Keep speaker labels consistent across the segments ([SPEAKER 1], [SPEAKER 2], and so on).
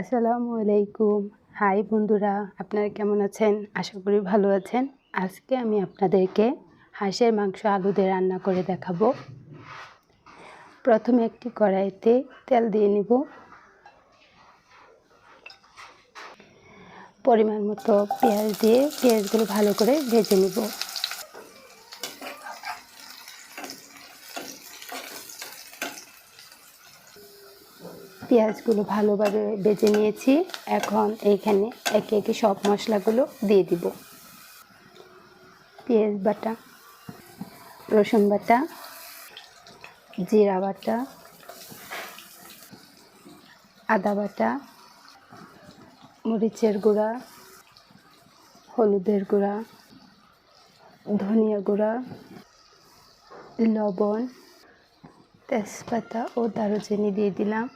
[SPEAKER 1] আসসালামু আলাইকুম। হাই বন্ধুরা, আপনারা কেমন আছেন? আশা করি ভালো আছেন। আজকে আমি আপনাদেরকে হাঁসের মাংস আলু দিয়ে রান্না করে দেখাবো। প্রথমে একটি কড়াইতে তেল দিয়ে নিব। পরিমাণ মতো পেঁয়াজ দিয়ে পেঁয়াজগুলো ভালো করে ভেজে নিব। পেঁয়াজগুলো ভালোভাবে বেজে নিয়েছি। এখন এইখানে একে একে সব মশলাগুলো দিয়ে দিব। পেঁয়াজ বাটা, রসুন বাটা, জিরা বাটা, আদা বাটা, মরিচের গুঁড়া, হলুদের গুঁড়া, ধনিয়া গুঁড়া, লবণ, তেজপাতা ও দারুচিনি দিয়ে দিলাম।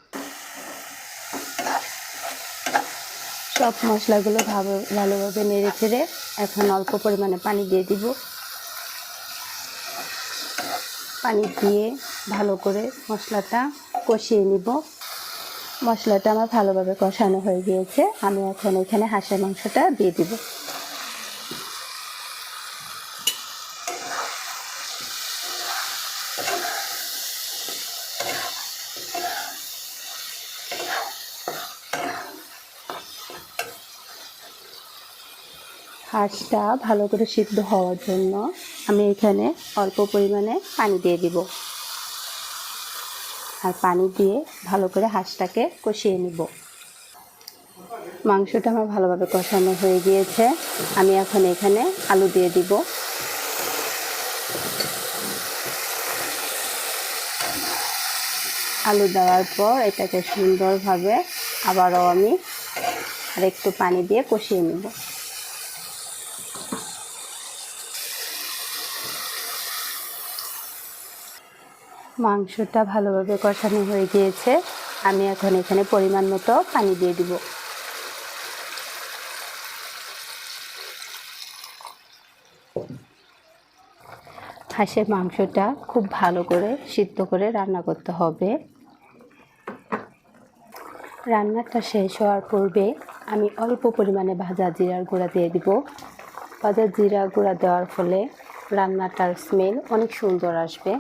[SPEAKER 1] সব মশলাগুলো ভালো, ভালোভাবে নেড়ে চেড়ে এখন অল্প পরিমাণে পানি দিয়ে দিব। পানি দিয়ে ভালো করে মশলাটা কষিয়ে নিব। মশলাটা আমার ভালোভাবে কষানো হয়ে গিয়েছে। আমি এখন এখানে হাঁসের মাংসটা দিয়ে দিব। হাঁসটা ভালো করে সিদ্ধ হওয়ার জন্য আমি এখানে অল্প পরিমাণে পানি দিয়ে দিব। আর পানি দিয়ে ভালো করে হাঁসটাকে কষিয়ে নিব। মাংসটা আমার ভালোভাবে কষানো হয়ে গিয়েছে। আমি এখন এখানে আলু দিয়ে দিব। আলু দেওয়ার পর এটাকে সুন্দরভাবে আবারও আমি আর একটু পানি দিয়ে কষিয়ে নেব। মাংসটা ভালোভাবে কষানো হয়ে গিয়েছে। আমি এখন এখানে পরিমাণ মতো পানি দিয়ে দিব। হাঁসের মাংসটা খুব ভালো করে সিদ্ধ করে রান্না করতে হবে। রান্নাটা শেষ হওয়ার পূর্বে আমি অল্প পরিমাণে ভাজা জিরার গুঁড়া দিয়ে দিব। ভাজা জিরা গুঁড়া দেওয়ার ফলে রান্নাটার স্মেল অনেক সুন্দর আসবে।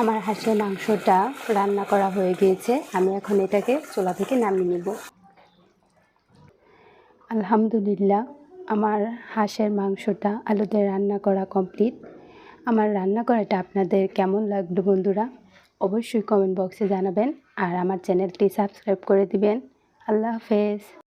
[SPEAKER 1] আমার হাঁসের মাংসটা রান্না করা হয়ে গিয়েছে। আমি এখন এটাকে চোলা থেকে নামিয়ে নিব। আলহামদুলিল্লাহ, আমার হাঁসের মাংসটা আলুতে রান্না করা কমপ্লিট। আমার রান্না করাটা আপনাদের কেমন লাগল বন্ধুরা, অবশ্যই কমেন্ট বক্সে জানাবেন। আর আমার চ্যানেলটি সাবস্ক্রাইব করে দিবেন। আল্লাহ হাফেজ।